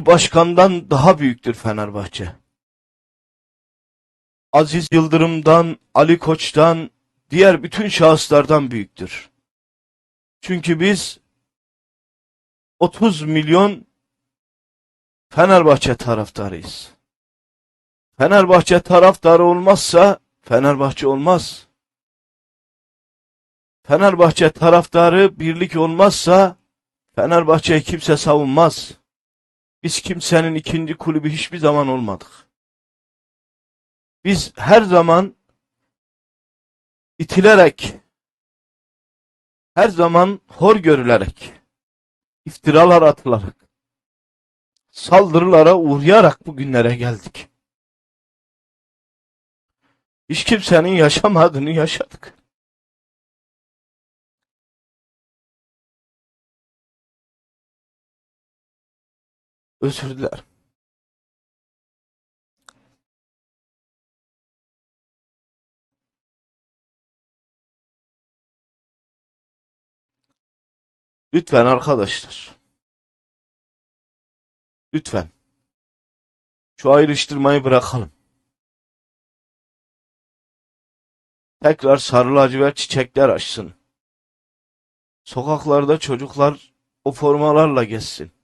bir başkandan daha büyüktür Fenerbahçe. Aziz Yıldırım'dan, Ali Koç'tan, diğer bütün şahıslardan büyüktür. Çünkü biz 30 milyon Fenerbahçe taraftarıyız. Fenerbahçe taraftarı olmazsa Fenerbahçe olmaz. Fenerbahçe taraftarı birlik olmazsa Fenerbahçe'yi kimse savunmaz. Biz kimsenin ikinci kulübü hiçbir zaman olmadık. Biz her zaman itilerek, her zaman hor görülerek, iftiralar atılarak, saldırılara uğrayarak bugünlere geldik. Hiç kimsenin yaşamadığını yaşadık. Özür dilerim. Lütfen arkadaşlar. Lütfen. Şu ayrıştırmayı bırakalım. Tekrar sarı lacivert çiçekler açsın. Sokaklarda çocuklar o formalarla gezsin.